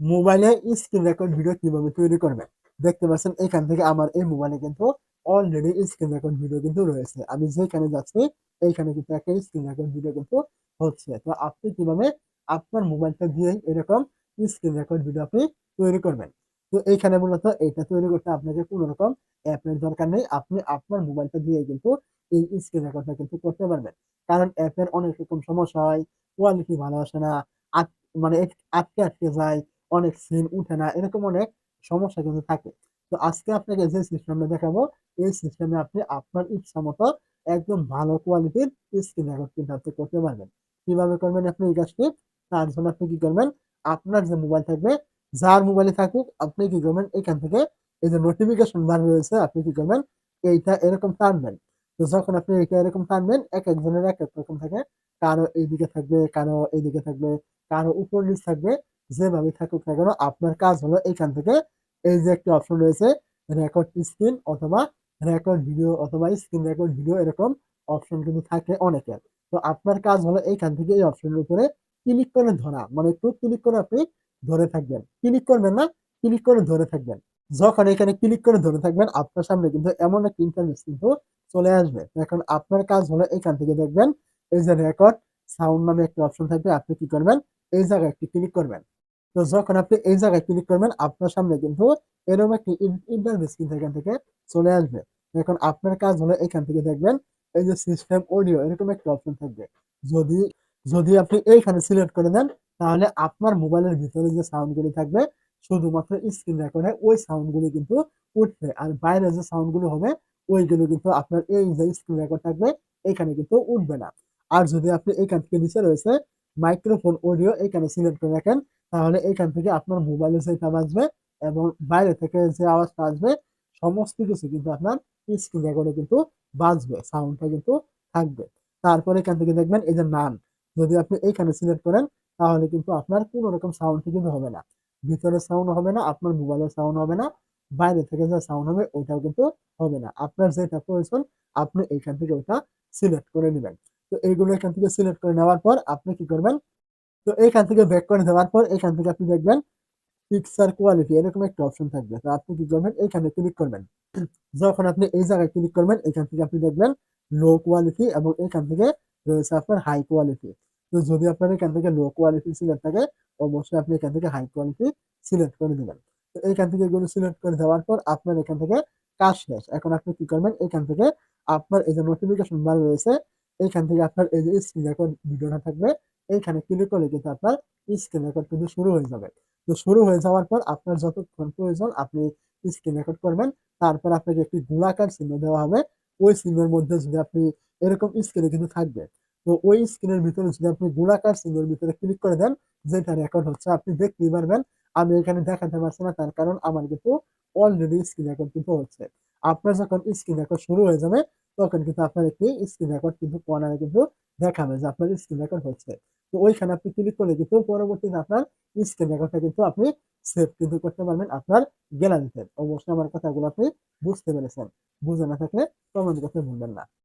মোবাইলে screen record video কীভাবে তৈরি করবেন দেখতে পাচ্ছেন, এখান থেকে আমার এই মোবাইলে কিন্তু অলরেডি স্ক্রিন রেকর্ড ভিডিও কিন্তু রয়েছে। আমি যেখানে যাচ্ছি, এইখানে কিন্তু একটা স্ক্রিন রেকর্ড ভিডিও কিন্তু হচ্ছে। তো আপনি কীভাবে আপনার মোবাইলটা দিয়ে এরকম স্ক্রিন রেকর্ড ভিডিও আপনি তৈরি করবেন? তো এইখানে মূলত এটা তৈরি করতে আপনাকে কোনো রকম অ্যাপের দরকার নেই। আপনি আপনার মোবাইলটা দিয়ে কিন্তু এই স্ক্রিন রেকর্ডটা কিন্তু করতে পারবেন। কারণ অ্যাপের অনেক রকম সমস্যা হয় কোয়ালিটি ভালো আসে না মানে আটকে আটকে যায় অনেক সিন উঠে না, এরকম অনেক সমস্যা কিন্তু থাকে। তো আজকে আপনাকে যে সিস্টেমটা দেখাবো, এই সিস্টেমে আপনি আপনার ইচ্ছা মতো একদম ভালো কোয়ালিটির স্ক্রিন রেকর্ড কিন্তু আপনি করতে পারবেন। কীভাবে করবেন আপনি এই কাজটি? তার জন্য আপনি কি করবেন? আপনার যে মোবাইল থাকবে, যার মোবাইলে থাকুক, আপনি কি করবেন? এখান থেকে এই যে নোটিফিকেশন বার রয়েছে, আপনি কি করবেন? এইটা এরকম টানবেন। তো যখন আপনি এটা এরকম টানবেন, এক একজনের এক এক রকম থাকে। কারও এইদিকে থাকবে, কারও এইদিকে থাকবে, কারও উপর নিচ থাকবে। যেভাবে থাকুক না কেন, আপনার কাজ হলো এখান থেকে এই যে একটি অপশন রয়েছে রেকর্ড স্ক্রিন অথবা রেকর্ড ভিডিও অথবা স্ক্রিন রেকর্ড ভিডিও এরকম অপশন কিন্তু থাকে অনেকের তো আপনার কাজ হলো এইখান থেকে এই অপশনের উপরে ক্লিক করে ধরা। মানে একটু ক্লিক করে আপনি ধরে থাকবেন। ক্লিক করবেন না ক্লিক করে ধরে থাকবেন। যখন এখানে ক্লিক করে ধরে থাকবেন, আপনার সামনে কিন্তু এমন একটা ইন্টারনেট কিন্তু চলে আসবে। এখন আপনার কাজ হলো এখান থেকে দেখবেন, এই যে রেকর্ড সাউন্ড নামে একটা অপশন থাকবে, আপনি কি করবেন, এই জায়গায় একটি ক্লিক করবেন। তো যখন আপনি এই জায়গায় ক্লিক করবেন, আপনার সামনে কিন্তু এরকম একটি ইন্টারভেস কিন্তু এখান থেকে চলে আসবে। এখন আপনার কাজ হলো এখান থেকে দেখবেন, এই যে সিস্টেম অডিও এরকম একটা অপশন থাকবে। যদি যদি আপনি এইখানে সিলেক্ট করে দেন, তাহলে আপনার মোবাইলের ভিতরে যে সাউন্ডগুলি থাকবে, শুধুমাত্র স্ক্রিন রেকর্ডে ওই সাউন্ডগুলি কিন্তু উঠবে। আর বাইরে যে সাউন্ডগুলো হবে, ওইগুলো কিন্তু আপনার এই যে স্ক্রিন রেকর্ড থাকবে, এখানে কিন্তু উঠবে না। আর যদি আপনি এখান থেকে নিচে রয়েছে মাইক্রোফোন অডিও এখানে সিলেক্ট করে রাখেন তাহলে এখান থেকে আপনার মোবাইলে যেটা বাজবে এবং বাইরে থেকে যে আওয়াজটা আসবে, সমস্ত কিছু কিন্তু আপনার স্ক্রিন করে কিন্তু বাজবে সাউন্ডটা কিন্তু থাকবে। তারপরে এখান থেকে দেখবেন এই যে নান যদি আপনি এইখানে সিলেক্ট করেন, তাহলে কিন্তু আপনার কোনো রকম সাউন্ড কিন্তু হবে না। ভিতরে সাউন্ড হবে না, আপনার মোবাইলের সাউন্ড হবে না, বাইরে থেকে যে সাউন্ড হবে, ওইটাও কিন্তু হবে না। আপনার যেটা প্রয়োজন, আপনি এইখান থেকে ওইটা সিলেক্ট করে নেবেন। তো এইগুলো এখান থেকে সিলেক্ট করে নেওয়ার পর আপনি কি করবেন? তো এইখান থেকে ব্যাক করে দেওয়ার পর এখান থেকে আপনি দেখবেন পিকচার কোয়ালিটি এরকম একটা অপশন থাকবে। তো আপনি কি করবেন? এইখানে ক্লিক করবেন। যখন আপনি এই জায়গায় ক্লিক করবেন এখান থেকে আপনি দেখবেন লো কোয়ালিটি এবং এখান থেকে রয়েছে আপনার হাই কোয়ালিটি তো যদি আপনার এখান থেকে লো কোয়ালিটি সিলেক্ট থাকে, অবশ্যই আপনি এখান থেকে হাই কোয়ালিটি সিলেক্ট করে দেবেন। তো এইখান থেকে এগুলো সিলেক্ট করে দেওয়ার পর আপনার এখান থেকে কাজ শেষ। এখন আপনি কি করবেন? এখান থেকে আপনার এই যে নোটিফিকেশন বার রয়েছে, এইখান থেকে আপনার এই যে স্ক্রিন রেকর্ড ভিডিওটা থাকবে এইখানে ক্লিক করলে কিন্তু আপনার স্ক্রিন রেকর্ড কিন্তু শুরু হয়ে যাবে। তো শুরু হয়ে যাওয়ার পর আপনার যতক্ষণ প্রয়োজন আপনি স্ক্রিন রেকর্ড করবেন, তারপর আপনাকে একটি গোলাকার চিহ্ন দেওয়া হবে। ওই চিহ্নের মধ্যে যদি আপনি এরকম স্ক্রিনে কিন্তু থাকবে, তো ওই স্ক্রিনের ভিতরে যদি আপনি গোলাকার চিহ্নের ভিতরে ক্লিক করে দেন, যেটা রেকর্ড হচ্ছে, আপনি দেখতেই পারবেন। আমি এখানে দেখাতে পারছি না, তার কারণ আমার কিন্তু অলরেডি স্ক্রিন রেকর্ড কিন্তু হচ্ছে। আপনার যখন স্ক্রিন রেকর্ড শুরু হয়ে যাবে, তখন কিন্তু আপনার একটি স্ক্রিন রেকর্ড কিন্তু কর্নারে কিন্তু দেখাবে যে আপনার স্ক্রিন রেকর্ড হচ্ছে। তো ওইখানে আপনি ক্লিক করলে কিন্তু পরবর্তীতে আপনার স্ক্রিন রেকর্ডটা কিন্তু আপনি সেভ কিন্তু করতে পারবেন আপনার গ্যালারিতে অবশ্যই আমার কথাগুলো আপনি বুঝতে পেরেছেন। বুঝে না থাকলে কমেন্ট করতে ভুলবেন না।